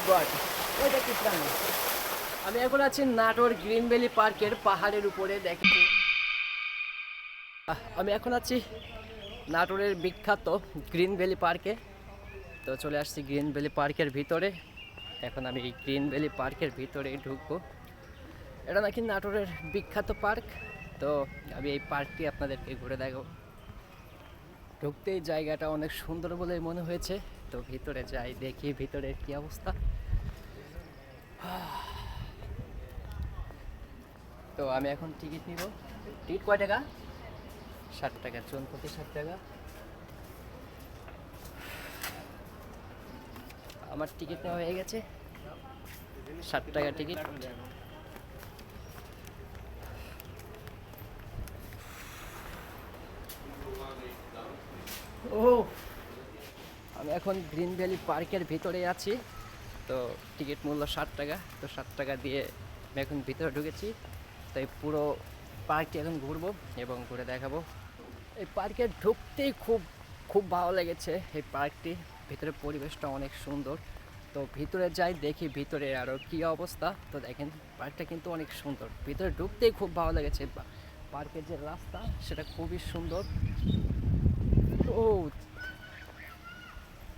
কি আমি এখন আছি নাটোর গ্রিন ভ্যালি পার্কের পাহাড়ের উপরে দেখি। আহ, আমি এখন আছি নাটোরের বিখ্যাত গ্রিন ভ্যালি পার্কে। তো চলে আসছি গ্রিন ভ্যালি পার্কের ভিতরে। এখন আমি এই গ্রিন ভ্যালি পার্কের ভিতরে ঢুকবো। এটা নাকি নাটোরের বিখ্যাত পার্ক। তো আমি এই পার্কটি আপনাদেরকে ঘুরে দেখাবো। ঢুকতেই জায়গাটা অনেক সুন্দর বলে মনে হয়েছে। তো ভিতরে যাই দেখি ভিতরের কি অবস্থা। তো আমি এখন টিকিট নিব। টিকিট কয় টাকা? ষাট টাকা জন প্রতি ষাট টাকা। আমার টিকিট নেওয়া হয়ে গেছে। ষাট টাকা টিকিট ও আমি এখন গ্রিন ভ্যালি পার্কের ভিতরে আছি। তো টিকিট মূল্য ষাট টাকা, তো ষাট টাকা দিয়ে আমি এখন ভিতরে ঢুকেছি। তাই পুরো পার্কটি এখন ঘুরবো এবং ঘুরে দেখাবো। এই পার্কে ঢুকতেই খুব খুব ভালো লেগেছে এই পার্কটি। ভিতরে পরিবেশটা অনেক সুন্দর। তো ভিতরে যাই দেখি ভিতরে আরও কী অবস্থা। তো দেখেন, পার্কটা কিন্তু অনেক সুন্দর। ভিতরে ঢুকতেই খুব ভালো লেগেছে। পার্কের যে রাস্তা, সেটা খুবই সুন্দর। ও,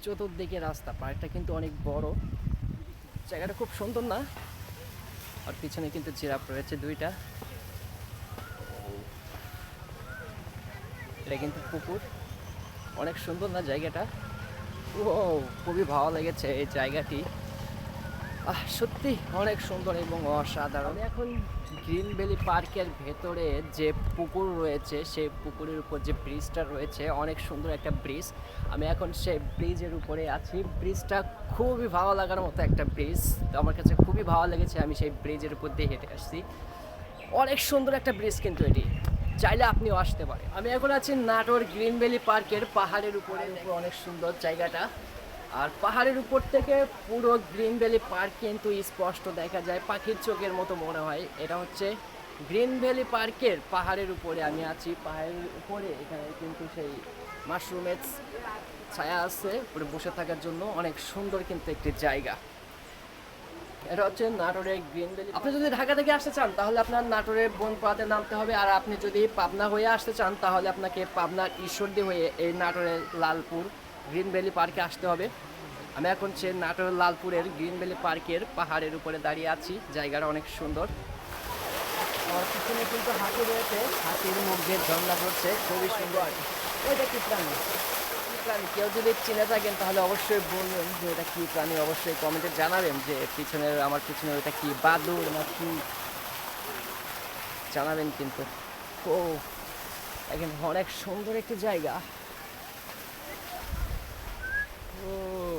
চতুর্দিকে রাস্তা। পার্কটা কিন্তু অনেক বড়। জায়গাটা খুব সুন্দর না? আর পিছনে কিন্তু জিরাপ রয়েছে দুইটা। এটা কিন্তু পুকুর। অনেক সুন্দর না জায়গাটা? ও খুবই ভালো লেগেছে এই জায়গাটি। আহ, সত্যি অনেক সুন্দর এবং অসাধারণ। এখন গ্রিন ভ্যালি পার্কের ভেতরে যে পুকুর রয়েছে, সেই পুকুরের উপর যে ব্রিজটা রয়েছে, অনেক সুন্দর একটা ব্রিজ। আমি এখন সেই ব্রিজের উপরে আছি। ব্রিজটা খুবই ভালো লাগার মতো একটা ব্রিজ। তো আমার কাছে খুবই ভালো লেগেছে, আমি সেই ব্রিজের উপর দিয়ে হেঁটে আসছি। অনেক সুন্দর একটা ব্রিজ কিন্তু এটি। চাইলে আপনিও আসতে পারেন। আমি এখন আছি নাটোর গ্রিন ভ্যালি পার্কের পাহাড়ের উপরে অনেক সুন্দর জায়গাটা। আর পাহাড়ের উপর থেকে পুরো গ্রিন ভ্যালি পার্ক কিন্তু স্পষ্ট দেখা যায়, পাখির চোখের মতো মনে হয়। এটা হচ্ছে গ্রিন ভ্যালি পার্কের পাহাড়ের উপরে আমি আছি। পাহাড়ের উপরে এখানে কিন্তু সেই মাশরুমের ছায়া আছে, উপরে বসে থাকার জন্য অনেক সুন্দর কিন্তু একটি জায়গা। এটা হচ্ছে নাটোরের গ্রিন ভ্যালি আপনি যদি ঢাকা থেকে আসতে চান, তাহলে আপনার নাটোরের বনপাড়াতে নামতে হবে। আর আপনি যদি পাবনা হয়ে আসতে চান, তাহলে আপনাকে পাবনার ঈশ্বরদী হয়ে এই নাটোরের লালপুর গ্রিন ভ্যালি পার্কে আসতে হবে। আমি এখন সে নাটোরের লালপুরের গ্রিন ভ্যালি পার্কের পাহাড়ের উপরে দাঁড়িয়ে আছি। জায়গাটা অনেক সুন্দর। আমার পিছনে কিন্তু হাতি রয়েছে। হাতির মুখ দিয়ে ঝর্ণা পড়ছে খুবই সুন্দর। ওইটা কি প্রাণী? কি প্রাণী? কেউ যদি চিনে থাকেন তাহলে অবশ্যই বলবেন যে এটা কি প্রাণী। অবশ্যই কমেন্টে জানাবেন যে পিছনের আমার পিছনে ওইটা কি বাদুর না কি? জানাবেন কিন্তু। ও, এখানে অনেক সুন্দর একটি জায়গা। ও